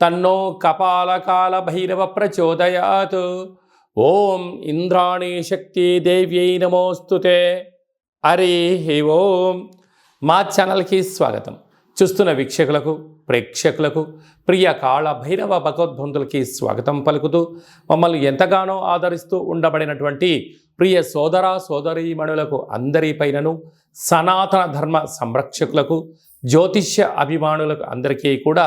తన్నో కపాలకాల భైరవ ప్రచోదయాత్ ఓం ఇంద్రాణి శక్తి దేవ్యై నమోస్తుతే హరి ఓం. మా ఛానల్కి స్వాగతం. చూస్తున్న వీక్షకులకు ప్రేక్షకులకు ప్రియ కాళ భైరవ భగవద్బంధులకి స్వాగతం పలుకుతూ మమ్మల్ని ఎంతగానో ఆదరిస్తూ ఉండబడినటువంటి ప్రియ సోదర సోదరీమణులకు అందరిపైనను సనాతన ధర్మ సంరక్షకులకు జ్యోతిష్య అభిమానులకు అందరికీ కూడా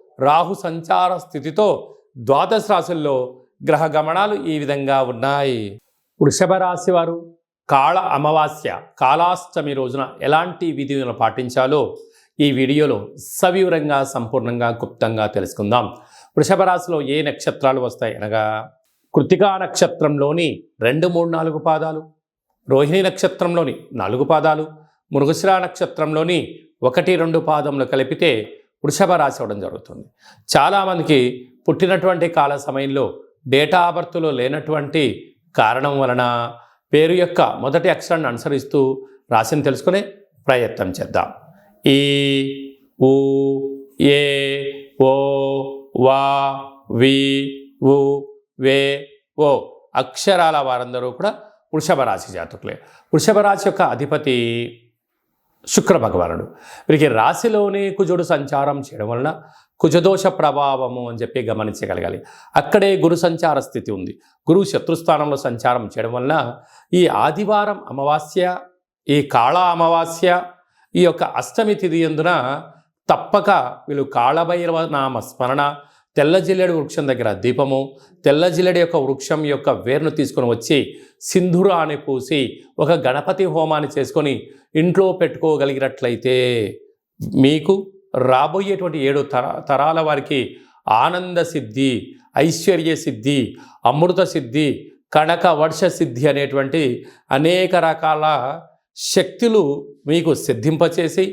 రాహు సంచార స్థితితో ద్వాదశ రాశుల్లో గ్రహ గమనాలు ఈ విధంగా ఉన్నాయి. వృషభ రాశి వారు కాళ అమావాస్య కాళాష్టమి రోజున ఎలాంటి విధులను పాటించాలో ఈ వీడియోలో సవివరంగా సంపూర్ణంగా గుప్తంగా తెలుసుకుందాం. వృషభ రాశిలో ఏ నక్షత్రాలు వస్తాయి అనగా కృతికా నక్షత్రంలోని రెండు మూడు నాలుగు పాదాలు రోహిణి నక్షత్రంలోని నాలుగు పాదాలు మృగశిరా నక్షత్రంలోని ఒకటి రెండు పాదములు కలిపితే వృషభ రాశి అవ్వడం జరుగుతుంది. చాలామందికి పుట్టినటువంటి కాల సమయంలో డేటా బర్త్లో లేనటువంటి కారణం వలన పేరు యొక్క మొదటి అక్షరాన్ని అనుసరిస్తూ రాశిని తెలుసుకునే ప్రయత్నం చేద్దాం. ఈ ఊ ఏ ఓ వా వి ఉ వే ఓ అక్షరాల వారందరూ కూడా వృషభ రాశి జాతకులే. వృషభ రాశి యొక్క అధిపతి శుక్ర భగవానుడు. వీరికి రాశిలోనే కుజుడు సంచారం చేయడం వలన కుజదోష ప్రభావము అని చెప్పి గమనించగలగాలి. అక్కడే గురు సంచార స్థితి ఉంది. గురువు శత్రుస్థానంలో సంచారం చేయడం వలన ఈ ఆదివారం అమావాస్య ఈ కాళ అమావాస్య ఈ యొక్క అష్టమి తిథి ఎందున తప్పక వీళ్ళు కాళభైరవ నామ స్మరణ తెల్ల జిల్లెడు వృక్షం దగ్గర దీపము తెల్ల జిల్లెడు యొక్క వృక్షం యొక్క వేరును తీసుకొని వచ్చి సింధురాన్ని పూసి ఒక గణపతి హోమాన్ని చేసుకొని ఇంట్లో పెట్టుకోగలిగినట్లయితే మీకు రాబోయేటువంటి ఏడు తర తరాల వారికి ఆనంద సిద్ధి ఐశ్వర్య సిద్ధి అమృత సిద్ధి కనక వర్ష సిద్ధి అనేటువంటి అనేక రకాల శక్తులు మీకు సిద్ధింపచేసి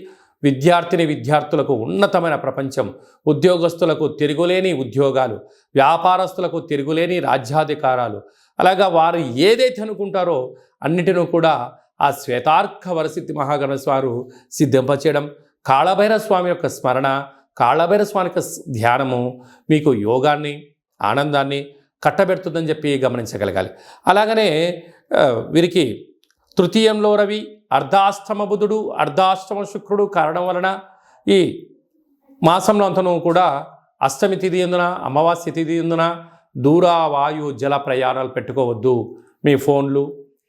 విద్యార్థిని విద్యార్థులకు ఉన్నతమైన ప్రపంచం ఉద్యోగస్తులకు తిరుగులేని ఉద్యోగాలు వ్యాపారస్తులకు తిరుగులేని రాజ్యాధికారాలు. అలాగా వారు ఏదైతే అనుకుంటారో అన్నిటినూ కూడా ఆ శ్వేతార్క వరసిద్ధి మహాగణస్వారు సిద్ధింపచేయడం కాళభైర స్వామి యొక్క స్మరణ కాళభైర స్వామి యొక్క ధ్యానము మీకు యోగాన్ని ఆనందాన్ని కట్టబెడుతుందని చెప్పి గమనించగలగాలి. అలాగనే వీరికి తృతీయంలో రవి అర్ధాష్టమ బుధుడు అర్ధాష్టమ శుక్రుడు కారణం వలన ఈ మాసంలో అంతను కూడా అష్టమి తిథి ఎందున అమావాస్య తిథి ఎందున దూర వాయు జల ప్రయాణాలు పెట్టుకోవద్దు. మీ ఫోన్లు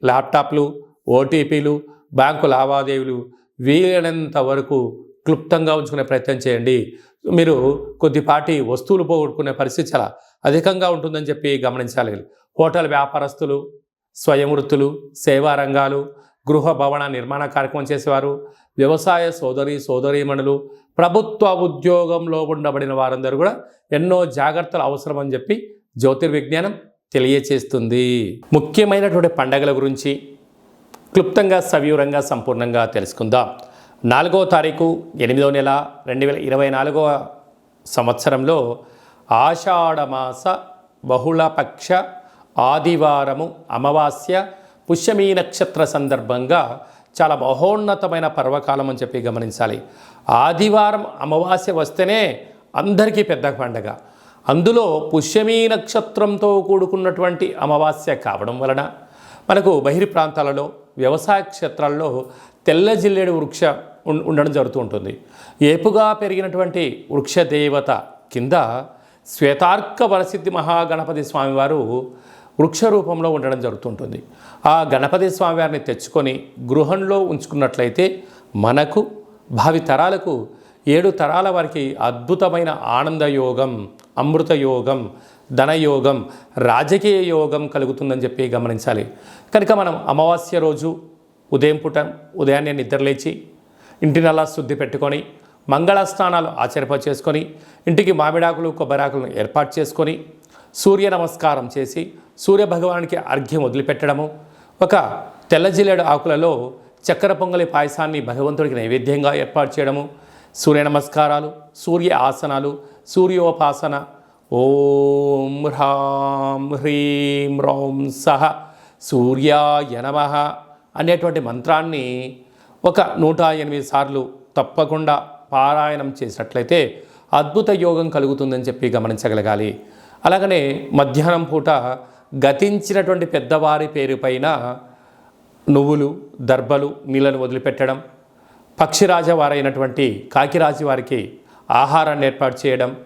ల్యాప్టాప్లు ఓటీపీలు బ్యాంకు లావాదేవీలు వీలైనంత వరకు క్లుప్తంగా ఉంచుకునే ప్రయత్నం చేయండి. మీరు కొద్దిపాటి వస్తువులు పోగొట్టుకునే పరిస్థితి చాలా అధికంగా ఉంటుందని చెప్పి గమనించాలి. హోటల్ వ్యాపారస్తులు స్వయం వృత్తులు సేవా రంగాలు గృహ భవన నిర్మాణ కార్యక్రమం చేసేవారు వ్యవసాయ సోదరి సోదరీమణులు ప్రభుత్వ ఉద్యోగంలో ఉండబడిన వారందరూ కూడా ఎన్నో జాగ్రత్తలు అవసరమని చెప్పి జ్యోతిర్విజ్ఞానం తెలియచేస్తుంది. ముఖ్యమైనటువంటి పండగల గురించి క్లుప్తంగా సవివరంగా సంపూర్ణంగా తెలుసుకుందాం. నాలుగో తారీఖు ఎనిమిదో నెల రెండు వేల ఇరవై నాలుగవ సంవత్సరంలో ఆషాఢమాస బహుళపక్ష ఆదివారము అమావాస్య పుష్యమీ నక్షత్ర సందర్భంగా చాలా మహోన్నతమైన పర్వకాలం అని చెప్పి గమనించాలి. ఆదివారం అమావాస్య వస్తేనే అందరికీ పెద్ద పండగ. అందులో పుష్యమీ నక్షత్రంతో కూడుకున్నటువంటి అమావాస్య కావడం వలన మనకు బహిరి ప్రాంతాలలో వ్యవసాయ క్షేత్రాల్లో తెల్ల జిల్లేడు వృక్ష ఉం- ఉండడం జరుగుతూ ఉంటుంది. ఏపుగా పెరిగినటువంటి వృక్ష దేవత కింద శ్వేతార్క వరసిద్ధి మహాగణపతి స్వామివారు వృక్ష రూపంలో ఉండడం జరుగుతుంటుంది. ఆ గణపతి స్వామివారిని తెచ్చుకొని గృహంలో ఉంచుకున్నట్లయితే మనకు భావి తరాలకు ఏడు తరాల వారికి అద్భుతమైన ఆనందయోగం అమృతయోగం ధనయోగం రాజకీయ యోగం కలుగుతుందని చెప్పి గమనించాలి. కనుక మనం అమావాస్య రోజు ఉదయం పూట ఉదయాన్నే నిద్రలేచి ఇంటినల్లా శుద్ధి పెట్టుకొని మంగళ స్నానాలు చేసుకొని ఇంటికి మామిడాకులు కొబ్బరాకులను ఏర్పాటు చేసుకొని సూర్య నమస్కారం చేసి సూర్య భగవానికి అర్ఘ్యం వదిలిపెట్టడము ఒక తెల్లజిల్లేడు ఆకులలో చక్కెర పొంగలి పాయసాన్ని భగవంతుడికి నైవేద్యంగా ఏర్పాటు చేయడము సూర్య నమస్కారాలు సూర్య ఆసనాలు సూర్యోపాసన ఓం హ్రాం హ్రీం రౌం సహ సూర్యాయ నమ అనేటువంటి మంత్రాన్ని ఒక నూట ఎనిమిది సార్లు తప్పకుండా పారాయణం చేసినట్లయితే అద్భుత యోగం కలుగుతుందని చెప్పి గమనించగలగాలి. అలాగనే మధ్యాహ్నం పూట గతించినటువంటి పెద్దవారి పేరు పైన నువ్వులు దర్భలు నీళ్ళను వదిలిపెట్టడం పక్షిరాజ వారైనటువంటి కాకిరాజు వారికి ఆహారాన్ని ఏర్పాటు చేయడం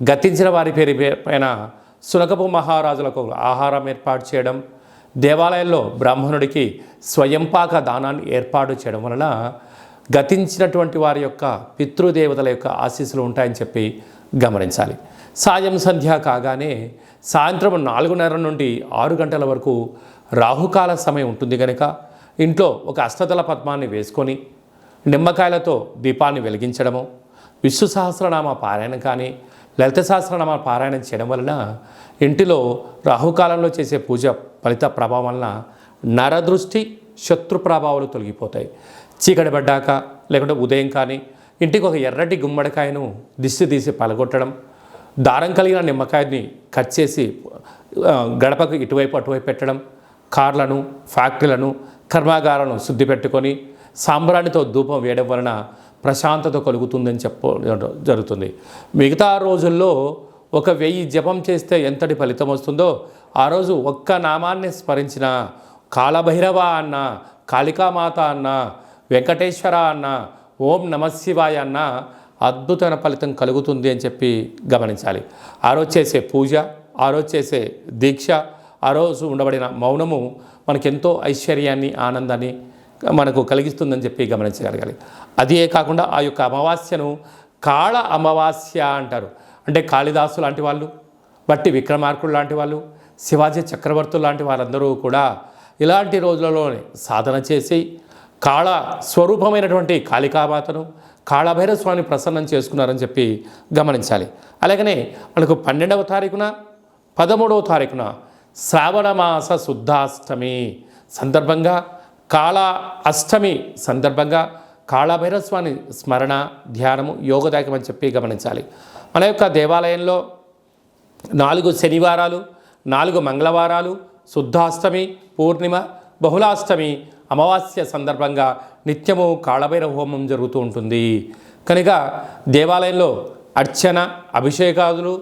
గతించిన వారి పేరు పైన సునకపు మహారాజులకు ఆహారం ఏర్పాటు చేయడం దేవాలయంలో బ్రాహ్మణుడికి స్వయంపాక దానాన్ని ఏర్పాటు చేయడం వలన గతించినటువంటి వారి యొక్క పితృదేవతల యొక్క ఆశీస్సులు ఉంటాయని చెప్పి గమనించాలి. సాయం సంధ్య కాగానే సాయంత్రం నాలుగున్నర నుండి ఆరు గంటల వరకు రాహుకాల సమయం ఉంటుంది కనుక ఇంట్లో ఒక అష్టదళ పద్మాన్ని వేసుకొని నిమ్మకాయలతో దీపాన్ని వెలిగించడము విష్ణు సహస్రనామ పారాయణం కానీ లలిత సహస్రనామ పారాయణం చేయడం వలన ఇంటిలో రాహుకాలంలో చేసే పూజ ఫలిత ప్రభావం వలన నరదృష్టి శత్రు ప్రభావాలు తొలగిపోతాయి. చీకటి పడ్డాక లేకుంటే ఉదయం కానీ ఇంటికి ఒక ఎర్రటి గుమ్మడికాయను దిష్టి తీసి పలగొట్టడం దారం కలిగిన నిమ్మకాయని కట్ చేసి గడపకు ఇటువైపు అటువైపు పెట్టడం కార్లను ఫ్యాక్టరీలను కర్మాగారాలను శుద్ధి పెట్టుకొని సాంబ్రాణితో ధూపం వేయడం వలన ప్రశాంతత కలుగుతుందని చెప్ప జరుగుతుంది. మిగతా రోజుల్లో ఒక వెయ్యి జపం చేస్తే ఎంతటి ఫలితం వస్తుందో ఆ రోజు ఒక్క నామాన్ని స్మరించిన కాలభైరవ అన్న కాళికామాత అన్న వెంకటేశ్వర అన్న ఓం నమశివాయ అన్న అద్భుతమైన ఫలితం కలుగుతుంది అని చెప్పి గమనించాలి. ఆ రోజు చేసే పూజ ఆ రోజు చేసే దీక్ష ఆ రోజు ఉండబడిన మౌనము మనకెంతో ఐశ్వర్యాన్ని ఆనందాన్ని మనకు కలిగిస్తుందని చెప్పి గమనించగలగాలి. అదే కాకుండా ఆ యొక్క అమావాస్యను కాళ అమావాస్య అంటారు. అంటే కాళిదాసు లాంటి వాళ్ళు బట్టి విక్రమార్కుడు లాంటి వాళ్ళు శివాజీ చక్రవర్తులు లాంటి వారందరూ కూడా ఇలాంటి రోజులలోనే సాధన చేసి కాళ స్వరూపమైనటువంటి కాళికామాతను కాళభైరవ స్వామిని ప్రసన్నం చేసుకున్నారని చెప్పి గమనించాలి. అలాగనే మనకు పన్నెండవ తారీఖున పదమూడవ తారీఖున శ్రావణ మాస శుద్ధాష్టమి సందర్భంగా కాళ అష్టమి సందర్భంగా కాళభైరవ స్వామి స్మరణ ధ్యానము యోగదాయకం అని చెప్పి గమనించాలి. మన యొక్క దేవాలయంలో నాలుగు శనివారాలు నాలుగు మంగళవారాలు శుద్ధాష్టమి పూర్ణిమ బహుళాష్టమి అమావాస్య సందర్భంగా నిత్యము కాళభైరవ హోమం జరుగుతూ ఉంటుంది. కనుక దేవాలయంలో అర్చన అభిషేకాదులు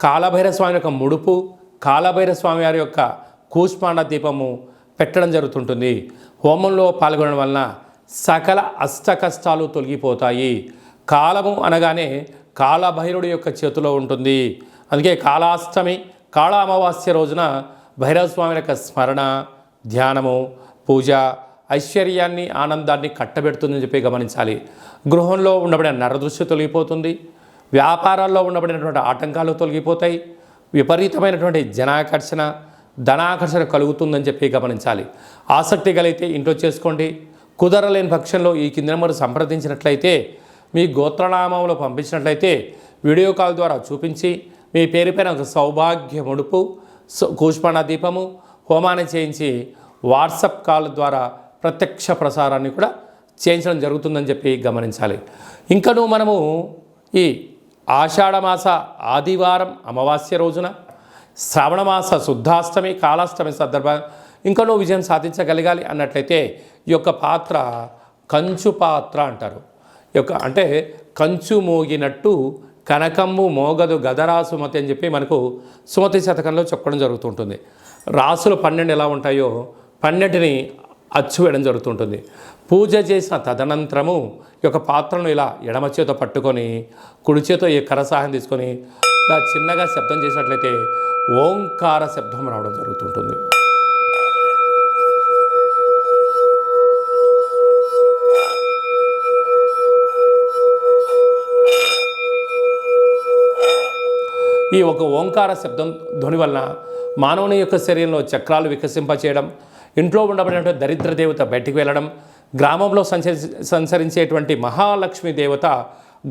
కాళభైరవ స్వామి యొక్క ముడుపు కాళభైరవ స్వామి వారి యొక్క కూష్మాండ దీపము పెట్టడం జరుగుతుంటుంది. హోమంలో పాల్గొనడం వలన సకల అష్ట కష్టాలు తొలగిపోతాయి. కాలము అనగానే కాళభైరుడి యొక్క చేతిలో ఉంటుంది. అందుకే కాళాష్టమి కాళ అమావాస్య రోజున భైరవస్వామి యొక్క స్మరణ ధ్యానము పూజ ఐశ్వర్యాన్ని ఆనందాన్ని కట్టబెడుతుందని చెప్పి గమనించాలి. గృహంలో ఉండబడిన నరదృష్టి తొలగిపోతుంది. వ్యాపారాల్లో ఉండబడినటువంటి ఆటంకాలు తొలగిపోతాయి. విపరీతమైనటువంటి జనాకర్షణ ధనాకర్షణ కలుగుతుందని చెప్పి గమనించాలి. ఆసక్తి కలిగితే ఇంట్లో చేసుకోండి. కుదరలేని పక్షంలో ఈ కింద నెంబర్ సంప్రదించినట్లయితే మీ గోత్రనామంలో పంపించినట్లయితే వీడియో కాల్ ద్వారా చూపించి మీ పేరుపైన ఒక సౌభాగ్య ముడుపు సు- దీపము హోమాన్ని చేయించి వాట్సప్ కాల్ ద్వారా ప్రత్యక్ష ప్రసారాన్ని కూడా చేయించడం జరుగుతుందని చెప్పి గమనించాలి. ఇంకను మనము ఈ ఆషాఢమాస ఆదివారం అమావాస్య రోజున శ్రావణమాస శుద్ధాష్టమి కాలాష్టమి సందర్భంగా ఇంకనూ విజయం సాధించగలగాలి అన్నట్లయితే ఈ యొక్క పాత్ర కంచు పాత్ర అంటారు. ఈ యొక్క అంటే కంచు మోగినట్టు కనకమ్ము మోగదు గదరా సుమతి అని చెప్పి మనకు సుమతి శతకంలో చెప్పడం జరుగుతుంటుంది. రాసులు పన్నెండు ఎలా ఉంటాయో పన్నెండుని అచ్చు వేయడం జరుగుతుంటుంది. పూజ చేసిన తదనంతరము ఈ యొక్క పాత్రను ఇలా ఎడమ చేతో పట్టుకొని కుడి చేతో ఈ కర సహాయం తీసుకొని ఇలా చిన్నగా శబ్దం చేసినట్లయితే ఓంకార శబ్దం రావడం జరుగుతుంటుంది. ఈ ఒక ఓంకార శబ్దం ధ్వని వలన మానవుని యొక్క శరీరంలో చక్రాలు వికసింపచేయడం ఇంట్లో ఉండబడినటువంటి దరిద్ర దేవత బయటికి వెళ్ళడం గ్రామంలో సంచ సంచరించేటువంటి మహాలక్ష్మి దేవత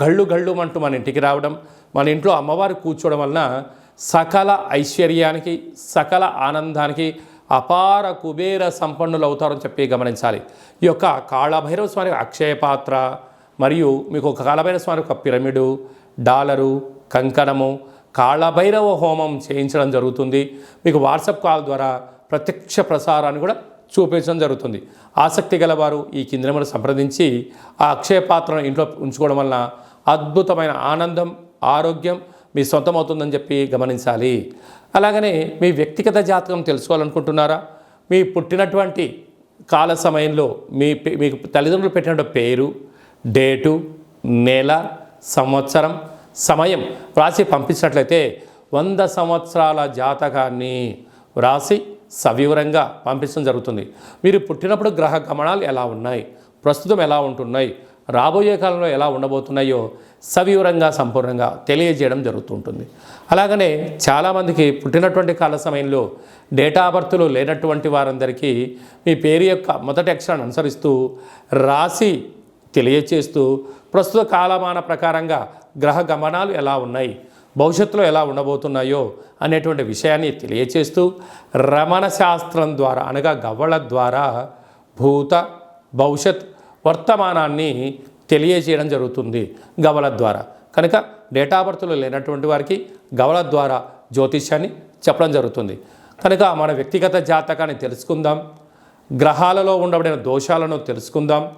గళ్ళు గళ్ళు అంటూ మన ఇంటికి రావడం మన ఇంట్లో అమ్మవారు కూర్చోవడం వలన సకల ఐశ్వర్యానికి సకల ఆనందానికి అపార కుబేర సంపన్నులు అవుతారని చెప్పి గమనించాలి. ఈ యొక్క కాళభైరవ స్వామి అక్షయ పాత్ర మరియు మీకు ఒక కాళభైరవ స్వామి ఒక పిరమిడు డాలరు కంకణము కాళభైరవ హోమం చేయించడం జరుగుతుంది. మీకు వాట్సాప్ కాల్ ద్వారా ప్రత్యక్ష ప్రసారాన్ని కూడా చూపించడం జరుగుతుంది. ఆసక్తి గలవారు ఈ కేంద్రమును సంప్రదించి ఆ అక్షయ పాత్రను ఇంట్లో ఉంచుకోవడం వలన అద్భుతమైన ఆనందం ఆరోగ్యం మీ సొంతం అవుతుందని చెప్పి గమనించాలి. అలాగనే మీ వ్యక్తిగత జాతకం తెలుసుకోవాలనుకుంటున్నారా? మీ పుట్టినటువంటి కాల సమయంలో మీ పే- మీకు తల్లిదండ్రులు పెట్టిన పేరు డేటు నెల సంవత్సరం సమయం వ్రాసి పంపించినట్లయితే వంద సంవత్సరాల జాతకాన్ని వ్రాసి సవివరంగా పంపించడం జరుగుతుంది. మీరు పుట్టినప్పుడు గ్రహ గమనాలు ఎలా ఉన్నాయి? ప్రస్తుతం ఎలా ఉంటున్నాయి? రాబోయే కాలంలో ఎలా ఉండబోతున్నాయో సవివరంగా సంపూర్ణంగా తెలియజేయడం జరుగుతుంటుంది. అలాగనే చాలామందికి పుట్టినటువంటి కాల సమయంలో డేటా బర్త్లు లేనటువంటి వారందరికీ మీ పేరు యొక్క మొదటి అక్షరాన్ని అనుసరిస్తూ రాసి తెలియచేస్తూ ప్రస్తుత కాలమాన ప్రకారంగా గ్రహ గమనాలు ఎలా ఉన్నాయి? భవిష్యత్తులో ఎలా ఉండబోతున్నాయో అనేటువంటి విషయాన్ని తెలియచేస్తూ రమణ శాస్త్రం ద్వారా అనగా గవ్వల ద్వారా భూత భవిష్యత్ వర్తమానాన్ని తెలియజేయడం జరుగుతుంది గవల ద్వారా. కనుక డేటా బర్త్లో లేనటువంటి వారికి గవల ద్వారా జ్యోతిష్యాన్ని చెప్పడం జరుగుతుంది. కనుక మన వ్యక్తిగత జాతకాన్ని తెలుసుకుందాం గ్రహాలలో ఉండబడిన దోషాలను తెలుసుకుందాం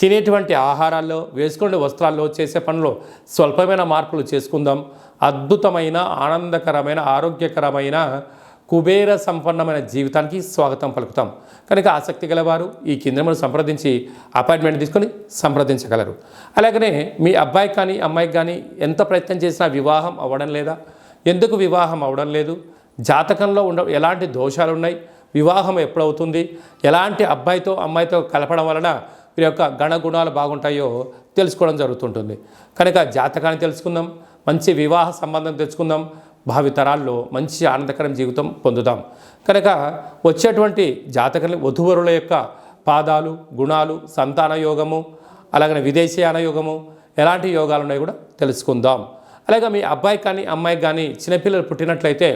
తినేటువంటి ఆహారాల్లో వేసుకునే వస్త్రాల్లో చేసే పనులు స్వల్పమైన మార్పులు చేసుకుందాం అద్భుతమైన ఆనందకరమైన ఆరోగ్యకరమైన కుబేర సంపన్నమైన జీవితానికి స్వాగతం పలుకుతాం. కనుక ఆసక్తి గలవారు ఈ కేంద్రమును సంప్రదించి అపాయింట్మెంట్ తీసుకొని సంప్రదించగలరు. అలాగనే మీ అబ్బాయికి కానీ అమ్మాయికి కానీ ఎంత ప్రయత్నం చేసినా వివాహం అవ్వడం లేదా? ఎందుకు వివాహం అవ్వడం లేదు? జాతకంలో ఉండ ఎలాంటి దోషాలు ఉన్నాయి వివాహం ఎప్పుడవుతుంది? ఎలాంటి అబ్బాయితో అమ్మాయితో కలపడం వలన వీరి యొక్క గణగుణాలు బాగుంటాయో తెలుసుకోవడం జరుగుతుంటుంది. కనుక జాతకాన్ని తెలుసుకుందాం. మంచి వివాహ సంబంధం తెచ్చుకుందాం. భావితరాల్లో మంచి ఆనందకరం జీవితం పొందుదాం. కనుక వచ్చేటువంటి జాతకం వధువరుల యొక్క పాదాలు గుణాలు సంతాన యోగము అలాగనే విదేశీయాన యోగము ఎలాంటి యోగాలు ఉన్నాయో కూడా తెలుసుకుందాం. అలాగే మీ అబ్బాయి కానీ అమ్మాయికి కానీ చిన్నపిల్లలు పుట్టినట్లయితే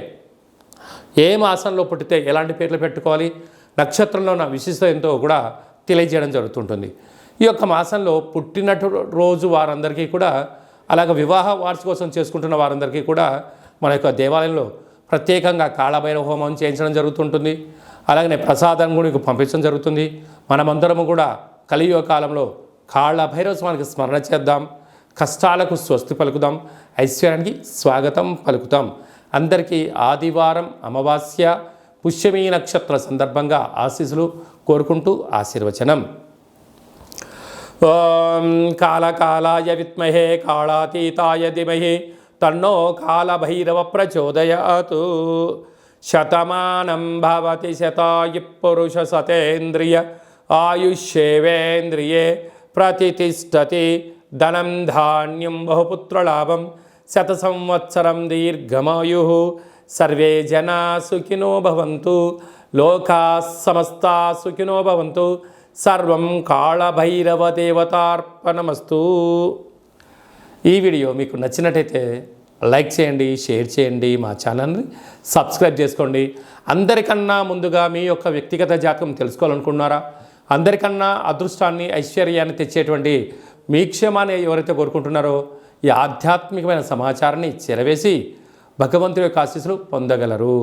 ఏ మాసంలో పుట్టితే ఎలాంటి పేర్లు పెట్టుకోవాలి నక్షత్రంలో ఉన్న విశిష్టత ఎంతో కూడా తెలియజేయడం జరుగుతుంటుంది. ఈ యొక్క మాసంలో పుట్టినట్టు రోజు వారందరికీ కూడా అలాగే వివాహ వార్షికోత్సవం చేసుకుంటున్న వారందరికీ కూడా మన యొక్క దేవాలయంలో ప్రత్యేకంగా కాళభైరవ హోమం చేయించడం జరుగుతుంటుంది. అలాగనే ప్రసాదం కూడా మీకు పంపించడం జరుగుతుంది. మనమందరము కూడా కలియుగ కాలంలో కాళభైరవ స్వామికి స్మరణ చేద్దాం. కష్టాలకు స్వస్తి పలుకుదాం. ఐశ్వర్యానికి స్వాగతం పలుకుతాం. అందరికీ ఆదివారం అమావాస్య పుష్యమీ నక్షత్ర సందర్భంగా ఆశీస్సులు కోరుకుంటూ ఆశీర్వచనం. ఓం కాళకాలాయ విత్మహే కాళాతీతాయ ధిమహి తన్నో కాళభైరవ ప్రచోదయాతు. శతమానం భవతి శతాయు పురుష సతేంద్రియ ఆయుష్యేవేంద్రియే ప్రతిష్టతి ధనం ధాన్యం బహుపుత్రలాభం శత సంవత్సరం దీర్ఘమాయు. సర్వే జనా సుఖినో భవంతు. లోకా సమస్తా సుఖినో భవంతు. సర్వం కాళభైరవ దేవతార్పణమస్తు ఈ వీడియో మీకు నచ్చినట్టయితే లైక్ చేయండి షేర్ చేయండి మా ఛానల్ని సబ్స్క్రైబ్ చేసుకోండి. అందరికన్నా ముందుగా మీ యొక్క వ్యక్తిగత జాతకం తెలుసుకోవాలనుకుంటున్నారా? అందరికన్నా అదృష్టాన్ని ఐశ్వర్యాన్ని తెచ్చేటువంటి మీ క్షేమాన్ని ఎవరైతే కోరుకుంటున్నారో ఈ ఆధ్యాత్మికమైన సమాచారాన్ని చెరవేసి భగవంతుడి యొక్క ఆశీస్సులు పొందగలరు.